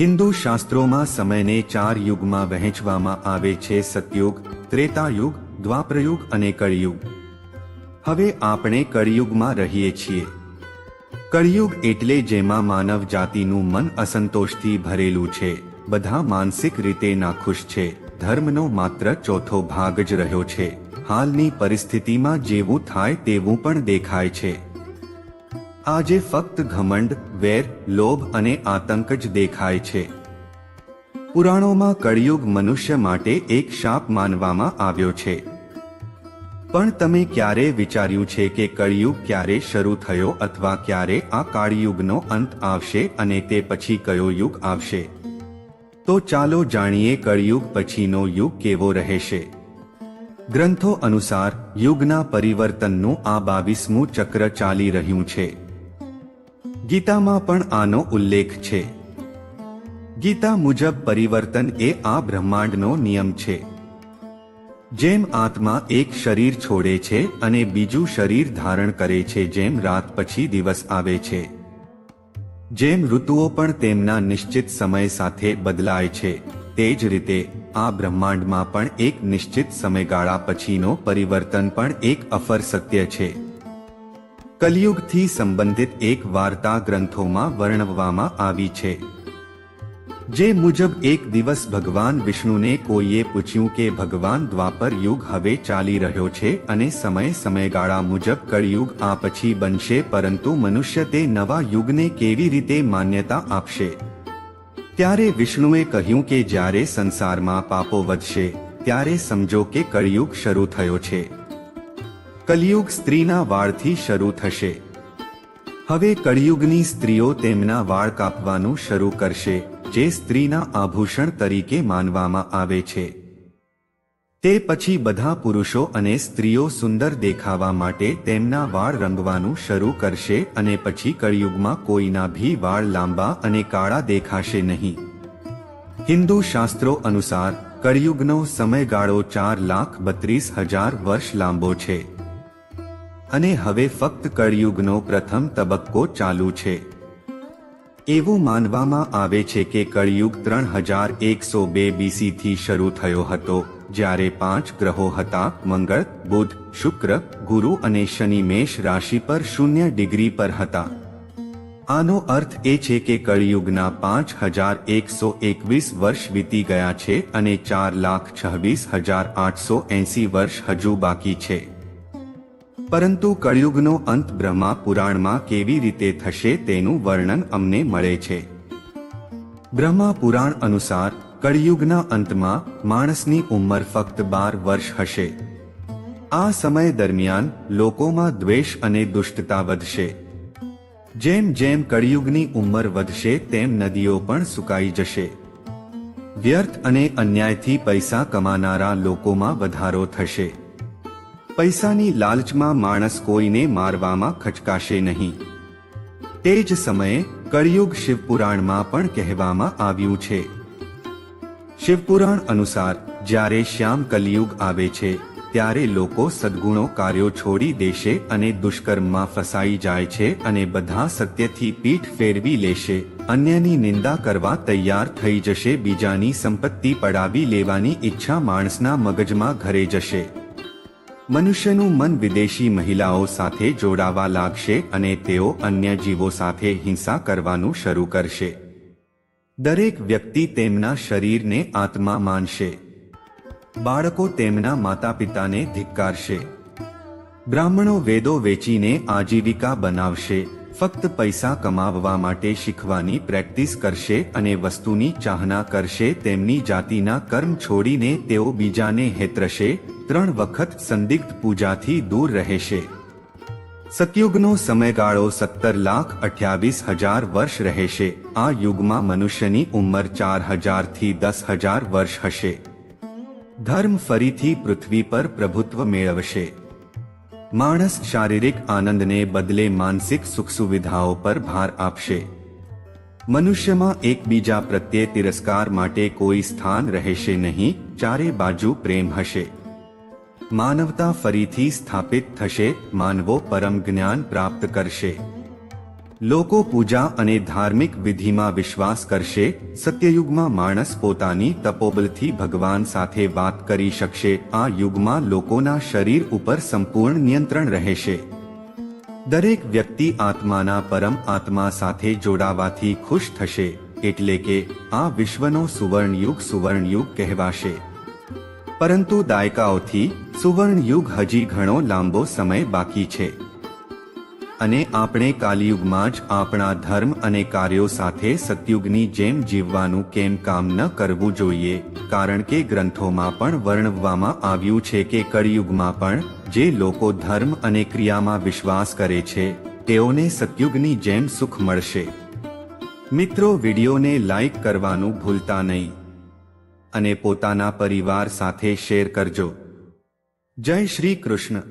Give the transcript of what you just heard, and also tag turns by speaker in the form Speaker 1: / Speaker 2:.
Speaker 1: હિન્દુ શાસ્ત્રોમાં સમયને ચાર યુગમાં વહેંચવામાં આવે છે સતયુગ, ત્રેતાયુગ, દ્વાપરયુગ અને કળિયુગ. હવે આપણે કળિયુગમાં રહીએ છીએ. કળિયુગ એટલે જેમાં માનવ જાતિનું મન અસંતોષથી ભરેલું છે, બધા માનસિક રીતે નાખુશ છે, ધર્મનો માત્ર ચોથો ભાગ જ રહ્યો છે. હાલની પરિસ્થિતિમાં જેવું થાય તેવું પણ દેખાય છે. આજે ફક્ત ઘમંડ, વેર, લોભ અને આતંક જ દેખાય છે. પુરાણોમાં કળિયુગ મનુષ્ય માટે એક શાપ માનવામાં આવ્યો છે. પણ તમે ક્યારે વિચાર્યું છે કે કળિયુગ ક્યારે શરૂ થયો અથવા ક્યારે આ કાળિયુગનો અંત આવશે અને તે પછી કયો યુગ આવશે? તો ચાલો જાણીએ કળિયુગ પછીનો યુગ કેવો રહેશે. ગ્રંથો અનુસાર યુગના પરિવર્તનનું આ બાવીસમું ચક્ર ચાલી રહ્યું છે. ગીતામાં પણ આનો ઉલ્લેખ છે. ગીતા મુજબ પરિવર્તન એ આ બ્રહ્માંડનો નિયમ છે. જેમ આત્મા એક શરીર છોડે છે અને બીજું શરીર ધારણ કરે છે જેમ રાત પછી દિવસ આવે છે. જેમ ઋતુઓ પણ તેમના નિશ્ચિત સમય સાથે બદલાય છે, તે જ રીતે આ બ્રહ્માંડમાં પણ એક નિશ્ચિત સમયગાળા પછીનો પરિવર્તન પણ એક અફર સત્ય છે. કલિયુગથી સંબંધિત એક વાર્તા ગ્રંથોમાં વર્ણવવામાં આવી છે. જે મુજબ એક દિવસ ભગવાન વિષ્ણુને કોઈએ પૂછ્યું કે, ભગવાન, દ્વાપર યુગ હવે ચાલી રહ્યો છે અને સમય સમયગાળા મુજબ કળિયુગ આ પછી બનશે, પરંતુ મનુષ્ય તે નવા યુગને કેવી રીતે માન્યતા આપશે? ત્યારે વિષ્ણુએ કહ્યું કે, જ્યારે સંસારમાં પાપો વધશે, ત્યારે સમજો કે કળિયુગ શરૂ થયો છે. કલિયુગ સ્ત્રીના વાળથી શરૂ થશે. હવે કળિયુગની સ્ત્રીઓ તેમના વાળ કાપવાનું શરૂ કરશે, જે સ્ત્રીના આભૂષણ તરીકે માનવામાં આવે છે. તે પછી બધા પુરુષો અને સ્ત્રીઓ સુંદર દેખાવા માટે તેમના વાળ રંગવાનું શરૂ કરશે અને પછી કળિયુગમાં કોઈના ભી વાળ લાંબા અને કાળા દેખાશે નહીં. હિન્દુ શાસ્ત્રો અનુસાર, કળિયુગનો સમયગાળો ચાર લાખ બત્રીસ હજાર વર્ષ લાંબો છે. અને હવે ફક્ત કળિયુગનો પ્રથમ તબક્કો ચાલુ છે. એવું માનવામાં આવે છે કે કળિયુગ ત્રણ હજાર એકસો બે બીસીથી શરૂ થયો હતો, જ્યારે પાંચ ગ્રહો હતા, મંગળ, બુધ, શુક્ર, ગુરુ અને શનિ મેષ રાશિ પર શૂન્ય ડિગ્રી પર હતા. આનો અર્થ એ છે કે કળિયુગના પાંચ હજાર એકસો એકવીસ વર્ષ વીતી ગયા છે અને ચાર લાખ છવ્વીસ હજાર આઠસો એંસી વર્ષ હજુ બાકી છે. પરંતુ કળિયુગનો અંત બ્રહ્મા પુરાણમાં કેવી રીતે થશે તેનું વર્ણન અમને મળે છે. બ્રહ્મા પુરાણ અનુસાર કળિયુગના અંતમાં માણસની ઉંમર ફક્ત બાર વર્ષ હશે. આ સમય દરમિયાન લોકોમાં દ્વેષ અને દુષ્ટતા વધશે. જેમ જેમ કળિયુગની ઉંમર વધશે તેમ નદીઓ પણ સુકાઈ જશે. વ્યર્થ અને અન્યાયથી પૈસા કમાનારા લોકોમાં વધારો થશે. પૈસાની લાલચમાં માણસ કોઈને મારવામાં ખચકાશે નહીં. તે જ સમયે કળિયુગ શિવપુરાણમાં પણ કહેવામાં આવ્યું છે. શિવપુરાણ અનુસાર, જ્યારે શ્યામ કલિયુગ આવે છે, ત્યારે લોકો સદગુણો કાર્યો છોડી દેશે અને દુષ્કર્મમાં ફસાઈ જાય છે અને બધા સત્યથી પીઠ ફેરવી લેશે. અન્યની નિંદા કરવા તૈયાર થઈ જશે, બીજાની સંપત્તિ પડાવી લેવાની ઈચ્છા માણસના મગજમાં ઘરે જશે. મનુષ્યનું મન વિદેશી મહિલાઓ સાથે જોડાવા લાગશે અને તેઓ અન્ય જીવો સાથે હિંસા કરવાનું શરૂ કરશે. દરેક વ્યક્તિ તેમના શરીરને આત્મા માનશે. બાળકો તેમના માતા પિતાને ધિક્કારશે. બ્રાહ્મણો વેદો વેચીને આજીવિકા બનાવશે, ફક્ત પૈસા કમાવવા માટે શીખવાની પ્રેક્ટિસ કરશે અને વસ્તુની ચાહના કરશે, તેમની જાતિના કર્મ છોડીને તેઓ બીજાને હેતરશે ત્રણ વખત સંદિગ્ધ પૂજાથી દૂર રહેશે. સતયુગનો સમયગાળો સત્તર લાખ અઠ્યાવીસ હજાર વર્ષ રહેશે. આ યુગમાં મનુષ્યની ઉંમર ચાર હજારથી દસ હજાર વર્ષ હશે. ધર્મ ફરીથી પૃથ્વી પર પ્રભુત્વ મેળવશે. માણસ શારીરિક આનંદને બદલે માનસિક સુખ સુવિધાઓ પર ભાર આપશે. મનુષ્યમાં એકબીજા પ્રત્યે તિરસ્કાર માટે કોઈ સ્થાન રહેશે નહીં, ચારે બાજુ પ્રેમ હશે. માનવતા ફરીથી સ્થાપિત થશે, માનવો પરમ જ્ઞાન પ્રાપ્ત કરશે. લોકો પૂજા અને ધાર્મિક વિધિમાં વિશ્વાસ કરશે, સત્યયુગમાં માણસ પોતાની તપોબલથી ભગવાન સાથે વાત કરી શકશે, આ યુગમાં લોકોના શરીર ઉપર સંપૂર્ણ નિયંત્રણ રહેશે. દરેક વ્યક્તિ આત્માના પરમ આત્મા સાથે જોડાવાથી ખુશ થશે, એટલે કે આ વિશ્વનો સુવર્ણયુગ સુવર્ણયુગ કહેવાશે. પરંતુ દાયકાઓથી સુવર્ણ યુગ હજી ઘણો લાંબો સમય બાકી છે. અને આપણે કાલિયુગમાં જ આપણા ધર્મ અને કાર્યો સાથે સતયુગની જેમ જીવવાનું કેમ કામ ન કરવું જોઈએ, કારણ કે ગ્રંથોમાં પણ વર્ણવવામાં આવ્યું છે કે કળિયુગમાં પણ જે લોકો ધર્મ અને ક્રિયામાં વિશ્વાસ કરે છે, તેઓને સતયુગની જેમ સુખ મળશે. મિત્રો, વિડીયોને લાઈક કરવાનું ભૂલતા નહીં. અને પોતાના પરિવાર સાથે શેર કરજો. જય શ્રી કૃષ્ણ.